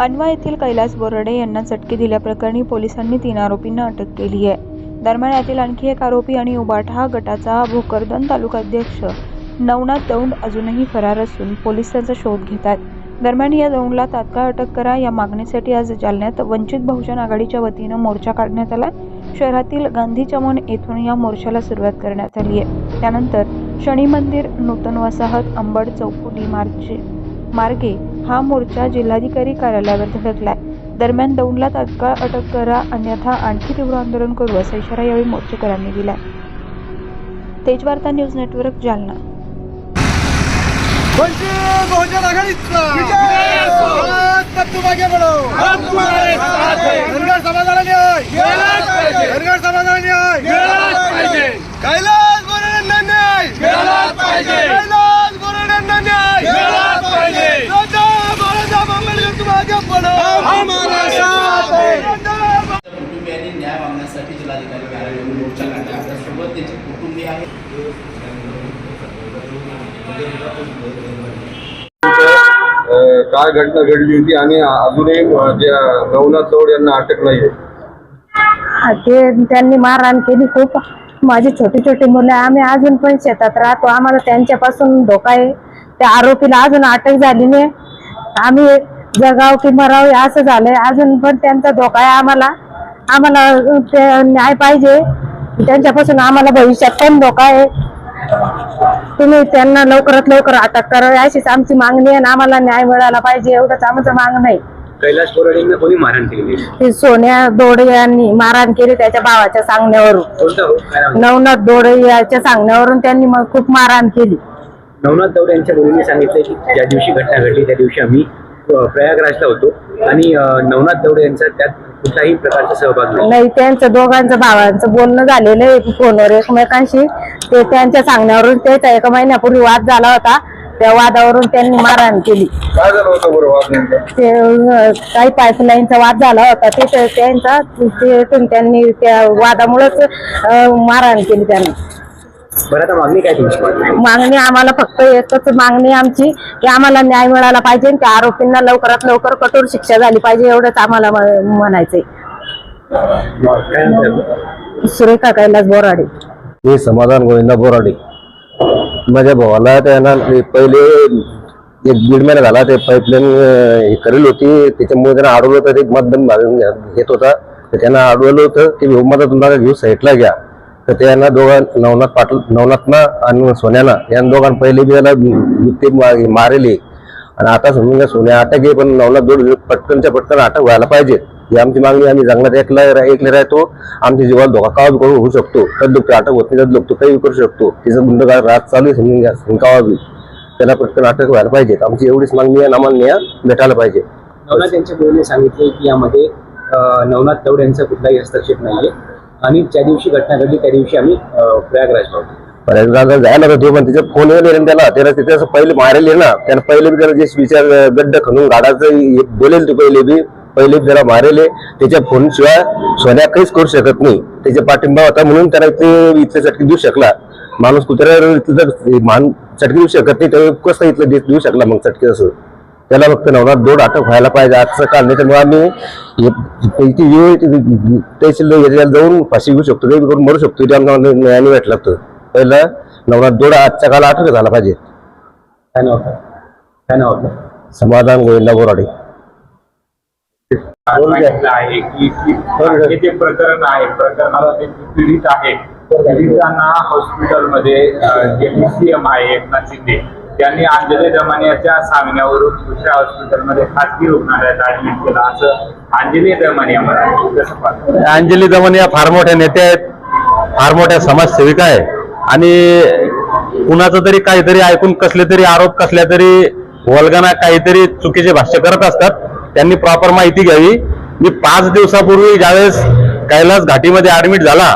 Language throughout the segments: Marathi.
अनवा येथील कैलास बोरडे यांना चटके दिल्याप्रकरणी पोलिसांनी तीन आरोपींना अटक केली आहे. दरम्यान यातील आणखी एक आरोपी आणि उबाठा गटाचा भोकरदन तालुकाध्यक्ष नवनाथ दौंड अजूनही फरार असून पोलीस त्यांचा शोध घेत आहेत दरम्यान या दौंडला तात्काळ अटक करा या मागणीसाठी आज जालन्यात वंचित बहुजन आघाडीच्या वतीनं मोर्चा काढण्यात आला. शहरातील गांधी चमन येथून या मोर्चाला सुरुवात करण्यात आली आहे. त्यानंतर शनी मंदिर नूतन वसाहत अंबड चौफुली मार्गे हा मोर्चा जिल्हाधिकारी कार्यालयावर धडकलाय. दरम्यान दौंडला तात्काळ अटक करा अन्यथा आणखी तीव्र आंदोलन करू असा इशारा यावेळी मोर्चेकरांनी दिलाय. Tejvarta news network Jalna. वंचित बहुजन आघाडीचा भारत मत तुम आगे बढ़ो धनगर समाजाला न्याय. धनगर समाजाला न्याय. कैलास बोराडेंना न्याय कैलास बोराडेंना न्याय राजा बाळासाहेब आंबेडकर तुम आगे बढ़ो हमारा साथ है कुटुंबियांनी न्याय मागण्यासाठी जिल्हाधिकारी कार्यालयावर मोर्चा काढला आपल्यासोबत त्यांचे कुटुंबीय आहेत अ, काय घटना घडली होती आणि अजूनही नवनाथ यांना अटक नाही ते त्यांनी मारहाण केली खूप. माझी छोटी छोटी मुलं आहे. आम्ही अजून पण शेतात राहतो. आम्हाला त्यांच्यापासून धोका आहे. त्या आरोपीला अजून अटक झाली नाही. आम्ही जगाव की मराव असं झालंय. अजून पण त्यांचा धोका आहे आम्हाला. आम्हाला न्याय पाहिजे. त्यांच्यापासून आम्हाला भविष्यात पण धोका आहे. तुम्ही त्यांना लवकरात लवकर अटक करावी अशीच आमची मागणी आहे आम्हाला न्याय मिळाला पाहिजे एवढंच आमचं मागणं आहे कैलास बोराडेंना कोणी मारहाण? ती सोन्या दोडे यांनी मारहाण केली त्याच्या भावाच्या सांगण्यावरून कोणता हो काय नाव? नवनाथ दोडे याच्या सांगण्यावरून त्यांनी मग खूप मारहाण केली नवनाथ दौड यांच्या मुलीने सांगितलं की ज्या दिवशी घटना घडली त्या दिवशी आम्ही प्रयागराजला होतो. आणि नवनाथ दौड यांचा त्यात कुठलाही प्रकारचा सहभाग नाही. त्यांचं दोघांचं भावांचं बोलणं झालेलं आहे फोनवर. एकमेकांशी ते त्यांच्या सांगण्यावरून त्याचा एका महिन्यापूर्वी वाद झाला होता. त्या वादावरून त्यांनी मारहाण केली. काय झालं होतं बरं वाद नेमकं? ते काही पाईपलाईनचा वाद झाला होता. ते ते- त्यांचा त्यांनी त्या वादामुळेच मारहाण केली त्यांनी. बरं आता मागणी काय तुमची? मागणी आम्हाला फक्त एकच मागणी आमची की आम्हाला न्याय मिळाला पाहिजे आणि त्या आरोपींना लवकरात लवकर कठोर शिक्षा झाली पाहिजे एवढंच आम्हाला म्हणायचंय? सुरेखा कैलास बोराडे. मी समाधान गोविंदा बोराडे. माझ्या भावाला त्यानं पहिले एक दीड महिना झाला ते पाईपलाईन हे करेल होती. त्याच्यामुळे त्यांना अडवलं होतं ते मतदान घेत होता. तर त्यांना अडवलं होतं की मदत तुम्हाला घेऊ साईटला घ्या. तर त्यांना दोघां नवनाथ पाटील नवनाथना आणि सोन्याना या दोघांना पहिले बी त्याला ते मारेले. आणि आता समजून घ्या सोन्या अटक आहे पण नवनाथ दोड पटकनच्या पटकन अटक व्हायला पाहिजे. ही आमची मागणी आम्ही जंगलात एकला एकले राहतो. आमच्या जीवाला धोका कावा करून होऊ शकतो? तर दुखतो अटक होत नाही तर दुखतो काही करू शकतो. तिचं गुंडगार रात चालू आहे समजून घ्या शिंकावावी बी. त्याला पटकन अटक व्हायला पाहिजे. आमची एवढीच मागणी आहे आम्हाला न्याय भेटायला पाहिजे. नवनाथ यांच्या बोलणे सांगितले की यामध्ये नवनाथ दौड यांचा कुठलाही हस्तक्षेप नाहीये. आणि ज्या दिवशी घटना घडली त्या दिवशी आम्ही अ, प्रयागराजला होतो. प्रयागराजला जायला होतो पण तिचे फोन वगैरे त्याला त्याला तिथे असं पहिले मारेल ना त्यानं पहिले बी त्याला जे विचार गड्ड खणून गाडाचं बोलेल तू पहिले बी पहिले जरा त्याला मारेले त्याच्या फोन शिवाय सोन्या काहीच करू शकत नाही. त्याच्या पाठिंबा होता म्हणून त्याला ते इथले चटकी देऊ शकला. माणूस कुत्र्यावर इथलं जर मान चटकी देऊ शकत नाही तर कसं इथलं देऊ शकला मग चटकी असं? त्याला फक्त नवनाथ दोड अटक व्हायला पाहिजे आजचं काल नाही त्यामुळे आम्ही हे- इथे येऊ इथे तहसील एरियाला जाऊन फाशी घेऊ शकतो करून मरू शकतो ते आम्हाला न्यायाने भेटला तर. पहिला नवनाथ दोड आजच्या काल अटक झाला पाहिजे. काय नाव होतं काय नाव होतं समाधान गोविंदा बोराडे आहे की हे जे प्रकरण आहे प्रकरणाला पीडित आहे पीडितांना हॉस्पिटलमध्ये जे पीसीएम आहे एकनाथ शिंदे त्यांनी अंजली दमानियाच्या सांगण्यावरून दुसऱ्या हॉस्पिटलमध्ये खासगी रुग्णालयात ऍडमिट केलं. असं अंजली दमानिया कसं अंजली दमन या फार मोठ्या नेत्या आहेत फार मोठ्या समाजसेविका आहे आणि कुणाचं तरी काहीतरी ऐकून कसले तरी आरोप कसल्या तरी वल्गना काहीतरी चुकीचे भाष्य करत असतात त्यांनी प्रॉपर माहिती घ्यावी. मी पाच दिवसापूर्वी ज्यावेळेस कैलास घाटीमध्ये ऍडमिट झाला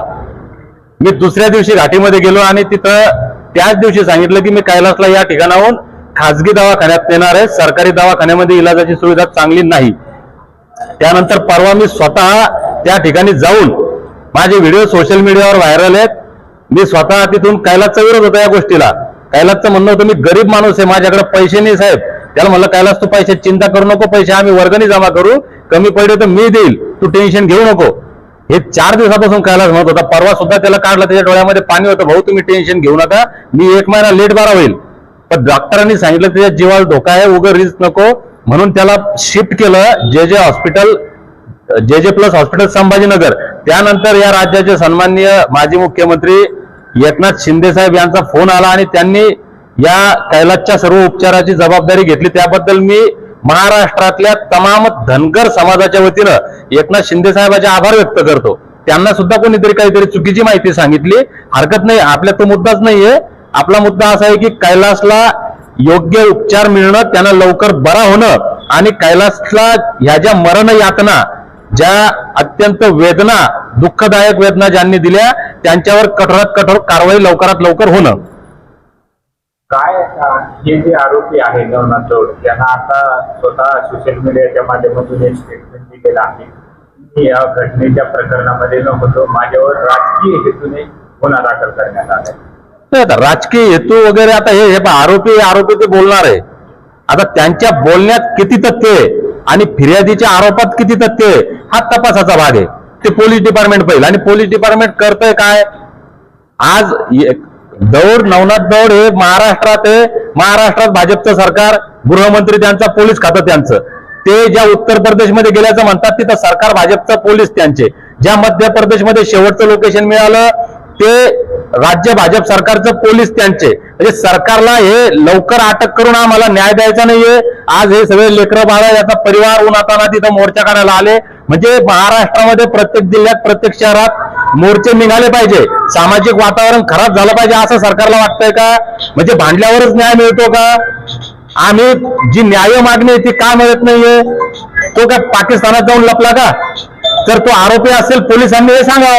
मी दुसऱ्या दिवशी घाटीमध्ये गेलो आणि तिथं त्याच दिवशी सांगितलं की मी कैलासला या ठिकाणाहून खाजगी दवाखान्यात नेणार आहे. सरकारी दवाखान्यामध्ये इलाजाची सुविधा चांगली नाही. त्यानंतर परवा मी स्वतः त्या ठिकाणी जाऊन माझे व्हिडिओ सोशल मीडियावर व्हायरल आहेत. मी स्वतः तिथून कैलासचा विरोध होता या गोष्टीला. कैलासचं म्हणणं होतं मी गरीब माणूस आहे माझ्याकडे पैसे नाही साहेब. त्याला म्हणलं कैलास तू पैसे चिंता करू नको पैसे आम्ही वर्गणी जमा करू. कमी पडले तर मी देईल. तू टेन्शन घेऊ नको. हे चार दिवसापासून कायलाच म्हणत होता. परवा सुद्धा त्याला काढला त्याच्या डोळ्यामध्ये पाणी होतं. भाऊ तुम्ही टेन्शन घेऊ नका. मी एक महिना लेट बारा होईल. पण डॉक्टरांनी सांगितलं त्याच्या जीवाला धोका आहे उगं रिस्क नको. म्हणून त्याला शिफ्ट केलं जे जे हॉस्पिटल जे जे प्लस हॉस्पिटल संभाजीनगर. त्यानंतर या राज्याचे सन्माननीय माजी मुख्यमंत्री एकनाथ शिंदे साहेब यांचा फोन आला आणि त्यांनी या कैलासच्या सर्व उपचाराची जबाबदारी घेतली. त्याबद्दल मी महाराष्ट्रातल्या तमाम धनगर समाजाच्या वतीनं एकनाथ शिंदे साहेबांचे आभार व्यक्त करतो. त्यांना सुद्धा कोणीतरी काहीतरी चुकीची माहिती सांगितली. हरकत नाही आपल्या तो मुद्दाच नाहीये. आपला मुद्दा असा आहे की कैलासला योग्य उपचार मिळणं त्यांना लवकर बरा होणं आणि कैलासला ह्या ज्या मरण यातना ज्या अत्यंत वेदना दुःखदायक वेदना ज्यांनी दिल्या त्यांच्यावर कठोरात कठोर कारवाई लवकरात लवकर होणं. काय हे जे आरोपी आहे नवनाथ दौड त्यांना आता स्वतः सोशल मीडियाच्या माध्यमातून एक स्टेटमेंट दिलेलं आहे. की या घटनेच्या प्रकरणामध्ये न होतो माझ्यावर राजकीय हेतूने गुन्हा दाखल करण्यात आलाय. आता राजकीय हेतू वगैरे आता हे आरोपी आरोपी ते बोलणार आहे. आता त्यांच्या बोलण्यात किती तथ्य आहे आणि फिर्यादीच्या आरोपात किती तथ्य आहे हा तपासाचा भाग आहे. ते पोलीस डिपार्टमेंट पाहिजे आणि पोलीस डिपार्टमेंट करतंय काय? आज दौड नवनाथ दौड हे महाराष्ट्रात आहे. महाराष्ट्रात भाजपचं सरकार गृहमंत्री त्यांचा पोलीस खातं त्यांचं. ते ज्या उत्तर प्रदेशमध्ये गेल्याचं म्हणतात तिथं सरकार भाजपचं पोलीस त्यांचे. ज्या मध्य प्रदेशमध्ये शेवटचं लोकेशन मिळालं ते राज्य भाजप सरकारचं पोलीस त्यांचे. म्हणजे सरकारला हे लवकर अटक करून आम्हाला न्याय द्यायचा नाहीये. आज हे सगळे लेकरं बाळा याचा परिवार उन्हाताना तिथं मोर्चा काढायला आले. म्हणजे महाराष्ट्रामध्ये प्रत्येक जिल्ह्यात प्रत्येक शहरात मोर्चे निघाले पाहिजे. सामाजिक वातावरण खराब झालं पाहिजे असं सरकारला वाटतंय का? म्हणजे भांडल्यावरच न्याय मिळतो का? आम्ही जी न्याय मागणी आहे ती का मिळत नाहीये? तो काय पाकिस्तानात जाऊन लपला का? तर तो आरोपी असेल पोलिसांनी हे सांगा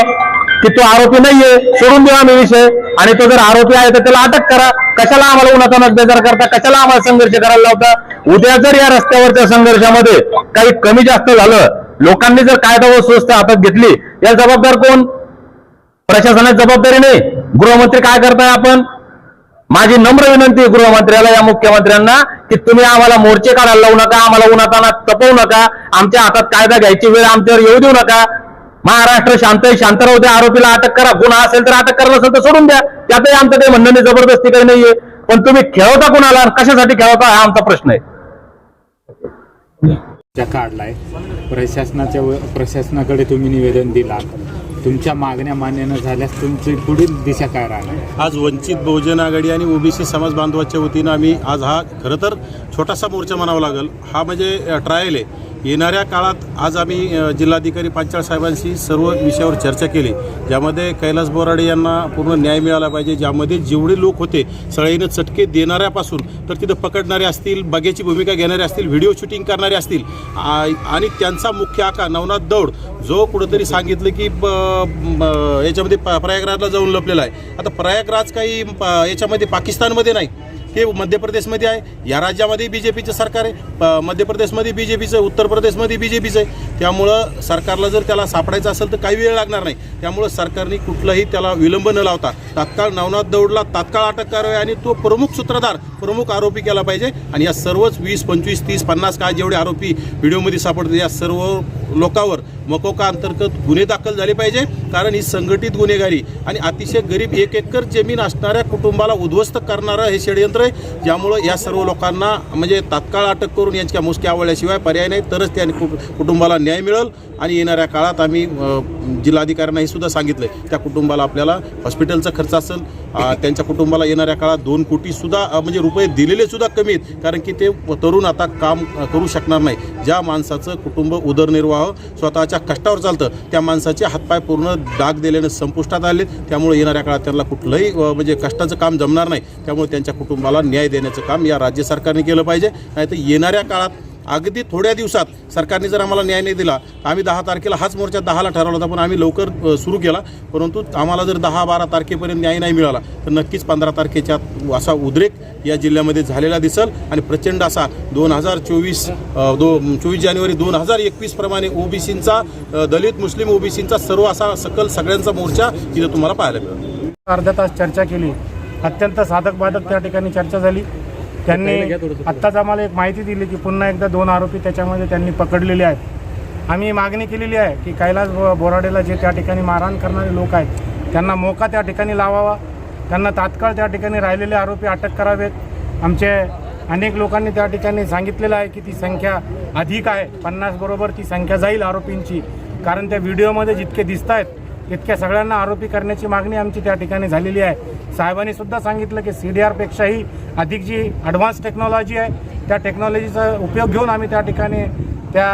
की तो आरोपी नाहीये. सोडून देऊ आम्ही विषय. आणि तो जर आरोपी आहे तर त्याला अटक करा. कशाला आम्हाला उन्हातानात बेजार करता? कशाला आम्हाला संघर्ष करायला लावता? उद्या जर या रस्त्यावरच्या संघर्षामध्ये काही कमी जास्त झालं लोकांनी जर कायदा व सुव्यवस्था हातात घेतली या जबाबदार कोण? प्रशासनाची जबाबदारी नाही. गृहमंत्री काय करताय आपण? माझी नम्र विनंती आहे गृहमंत्र्याला या मुख्यमंत्र्यांना की तुम्ही आम्हाला मोर्चे काढायला लावू नका आम्हाला उन्हाताना तपवू नका आमच्या हातात कायदा घ्यायची वेळ आमच्यावर येऊ देऊ नका. महाराष्ट्र शांत शांत राहू द्या आरोपीला अटक करा गुन्हा असेल तर अटक करत असेल तर सोडून द्या. त्यातही आमचं काही म्हणणं नाही जबरदस्ती काही नाहीये. पण तुम्ही खेळवता कुणाला कशासाठी खेळवता हा आमचा प्रश्न आहे. काढलाय. प्रशासनाच्या प्रशासनाकडे तुम्ही निवेदन दिला तुमच्या मागण्या मान्य न झाल्यास तुमची पुढील दिशा काय राहणार? आज वंचित बहुजन आघाडी आणि ओबीसी समाज बांधवाच्या वतीनं आम्ही आज हा खरं तर छोटासा मोर्चा म्हणावा लागेल. हा म्हणजे ट्रायल आहे. येणाऱ्या काळात आज आम्ही जिल्हाधिकारी पांचाळ साहेबांशी सर्व विषयावर चर्चा केली. ज्यामध्ये कैलास बोराडे यांना पूर्ण न्याय मिळाला पाहिजे. ज्यामध्ये जेवढे लोक होते सळईनं चटके देणाऱ्यापासून तर तिथं पकडणारे असतील बगेची भूमिका घेणारे असतील व्हिडिओ शूटिंग करणारे असतील आणि त्यांचा मुख्य आका नवनाथ दौड जो कुठंतरी सांगितलं की ब- याच्यामध्ये प- प्रयागराजला जाऊन लपलेला आहे. आता प्रयागराज काही प- याच्यामध्ये पाकिस्तानमध्ये नाही. ते मध्य प्रदेशमध्ये आहे. या राज्यामध्ये बी जे पीचं सरकार आहे. प- मध्य प्रदेशमध्ये बी जे पीचं उत्तर प्रदेशमध्ये बी जे पीचं आहे. त्यामुळं सरकारला जर त्याला सापडायचं असेल तर काही वेळ लागणार नाही. त्यामुळं सरकारने कुठलाही त्याला विलंब न लावता तात्काळ नवनाथ दौडला तात्काळ अटक करावी आणि तो प्रमुख सूत्रधार प्रमुख आरोपी केला पाहिजे. आणि या सर्वच वीस पंचवीस तीस पन्नास काय जेवढे आरोपी व्हिडिओमध्ये सापडते या सर्व लोकांवर मकोका अंतर्गत गुन्हे दाखल झाले पाहिजे कारण ही संघटित गुन्हेगारी आणि अतिशय गरीब एक एकर जमीन असणाऱ्या कुटुंबाला उद्ध्वस्त करणारं हे षडयंत्र आहे. ज्यामुळं या सर्व लोकांना म्हणजे तात्काळ अटक करून यांच्या मुसक्या आवळल्याशिवाय पर्याय नाही तरच त्या कुटुंबाला न्याय मिळेल. आणि येणाऱ्या काळात आम्ही जिल्हाधिकाऱ्यांना हे सुद्धा सांगितलं आहे त्या कुटुंबाला आपल्याला हॉस्पिटलचा खर्च असेल त्यांच्या कुटुंबाला येणाऱ्या काळात दोन कोटीसुद्धा म्हणजे रुपये दिलेले सुद्धा कमी आहेत कारण की ते तरुण आता काम करू शकणार नाही. ज्या माणसाचं कुटुंब उदरनिर्वाह स्वतःच्या कष्टावर चालतं त्या माणसाचे हातपाय पूर्ण डाग दिल्याने संपुष्टात आले. त्यामुळे येणाऱ्या काळात त्यांना कुठलंही म्हणजे कष्टाचं काम जमणार नाही. त्यामुळे त्यांच्या कुटुंबाला न्याय देण्याचं काम या राज्य सरकारने केलं पाहिजे. नाही तर येणाऱ्या काळात अगदी थोड्या दिवसात सरकारने जर आम्हाला न्याय नाही दिला आम्ही दहा तारखेला हाच मोर्चा दहाला ठरवला होता पण आम्ही लवकर सुरू केला. परंतु आम्हाला जर दहा बारा तारखेपर्यंत न्याय नाही मिळाला तर नक्कीच पंधरा तारखेच्या असा उद्रेक या जिल्ह्यामध्ये झालेला दिसल. आणि प्रचंड असा दोन हजार चोवीस दो चोवीस जानेवारी दोन हजार एकवीस प्रमाणे ओबीसींचा दलित मुस्लिम ओबीसींचा सर्व असा सकल सगळ्यांचा मोर्चा इथं तुम्हाला पाहायला मिळेल. अर्धा तास चर्चा केली. अत्यंत साधक बाधक त्या ठिकाणी चर्चा झाली. त्यांनी आत्ताच आम्हाला एक माहिती दिली की पुन्हा एकदा दोन आरोपी त्याच्यामध्ये त्यांनी पकडलेले आहेत. आम्ही मागणी केलेली आहे की कैलास बो- बोराडेला जे त्या ठिकाणी मारहाण करणारे लोक आहेत त्यांना मोका त्या ठिकाणी लावावा. त्यांना तात्काळ त्या ठिकाणी राहिलेले आरोपी अटक करावेत. आमचे अनेक लोकांनी त्या ठिकाणी सांगितलेलं आहे की ती संख्या अधिक आहे पन्नास बरोबर ती संख्या जाईल आरोपींची. कारण त्या व्हिडिओमध्ये जितके दिसत आहेत तितक्या सगळ्यांना आरोपी करण्याची मागणी आमची त्या ठिकाणी झालेली आहे. साहेबांनी सुद्धा सांगितलं की सी डी आरपेक्षाही अधिक जी ॲडव्हान्स टेक्नॉलॉजी आहे त्या टेक्नॉलॉजीचा उपयोग घेऊन आम्ही त्या ठिकाणी त्या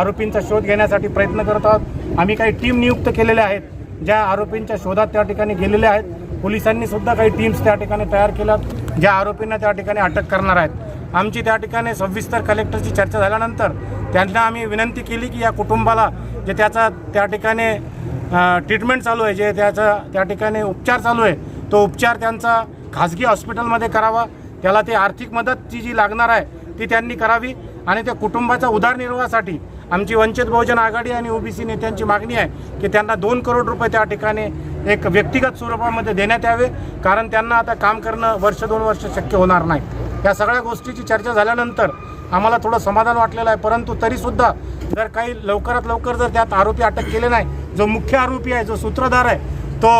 आरोपींचा शोध घेण्यासाठी प्रयत्न करत आहोत. आम्ही काही टीम नियुक्त केलेल्या आहेत ज्या आरोपींच्या शोधात त्या ठिकाणी गेलेल्या आहेत. पोलिसांनी सुद्धा काही टीम्स त्या ठिकाणी तयार केल्यात ज्या आरोपींना त्या ठिकाणी अटक करणार आहेत. आमची त्या ठिकाणी सविस्तर कलेक्टरची चर्चा झाल्यानंतर त्यांना आम्ही विनंती केली की या कुटुंबाला जे त्याचा त्या ठिकाणी ट्रीटमेंट चालू आहे जे त्याचा त्या ठिकाणी उपचार चालू आहे तो उपचार त्यांचा खाजगी हॉस्पिटलमध्ये करावा. त्याला ती आर्थिक मदत जी जी लागणार आहे ती त्यांनी करावी आणि त्या कुटुंबाचा उदरनिर्वाहासाठी आमची वंचित बहुजन आघाडी आणि ओबीसी नेत्यांची मागणी आहे की त्यांना दोन करोड रुपये त्या ठिकाणी एक व्यक्तिगत स्वरूपामध्ये देण्यात यावे कारण त्यांना आता काम करणं वर्ष दोन वर्ष शक्य होणार नाही. या सगळ्या गोष्टीची चर्चा झाल्यानंतर आम्हाला थोडं समाधान वाटलेलं आहे परंतु तरीसुद्धा जर काही लवकरात लवकर जर त्यात आरोपी अटक केले नाही जो मुख्य आरोपी आहे जो सूत्रधार आहे तो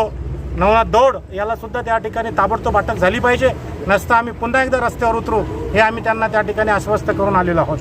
नवनाथ दौड याला सुद्धा त्या ठिकाणी ताबडतोब अटक झाली पाहिजे. नसता आम्ही पुन्हा एकदा रस्त्यावर उतरू हे आम्ही त्यांना त्या ठिकाणी आश्वस्त करून आलेलो आहोत.